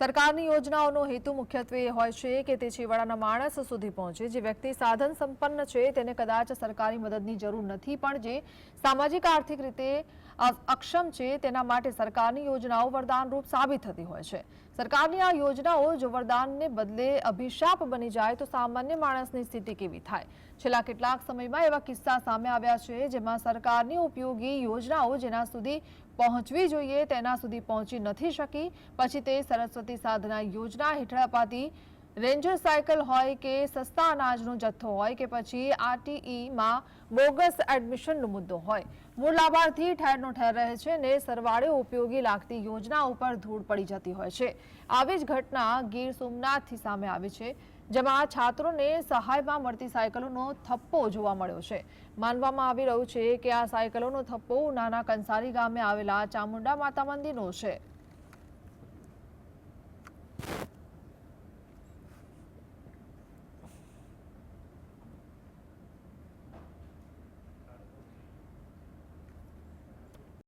સરકારની યોજનાઓનો હેતુ મુખ્યત્વે એ હોય છે કે તે છેવાડાના માણસ સુધી પહોંચે. જે વ્યક્તિ સાધન સંપન્ન છે તેને કદાચ સરકારી મદદની જરૂર નથી, પણ જે સામાજિક આર્થિક રીતે અક્ષમ છે તેના માટે સરકારની યોજનાઓ વરદાનરૂપ સાબિત થતી હોય છે. સરકારની આ યોજનાઓ જો વરદાનને બદલે અભિશાપ બની જાય તો સામાન્ય માણસની સ્થિતિ કેવી થાય? છેલ્લા કેટલાક સમયમાં એવા કિસ્સા સામે આવ્યા છે જેમાં સરકારની ઉપયોગી યોજનાઓ જેના સુધી પહોંચવી જોઈએ તેના સુધી પહોંચી નથી શકી. પછી તે સરસ્વતી સાધના યોજના હેઠળ અપાતી રેન્જર સાયકલ હોય કે સસ્તા અનાજનો જથ્થો હોય કે પછી આરટીઈમાં બોગસ એડમિશનનો મુદ્દો હોય. મૂળ લાભાર્થી ઠેરનો ઠેર રહે છે ને સરવાળે ઉપયોગી લાગતી યોજના ઉપર ધૂળ પડી જતી હોય છે. આવી જ ઘટના ગીર સોમનાથથી સામે આવી છે, જેમાં છાત્રોને સહાયમાં મળતી સાયકલોનો થપ્પો જોવા મળ્યો છે. માનવામાં આવી રહ્યું છે કે આ સાયકલોનો થપ્પો નાના કંસારી ગામે આવેલા ચામુંડા માતા મંદિરનો છે.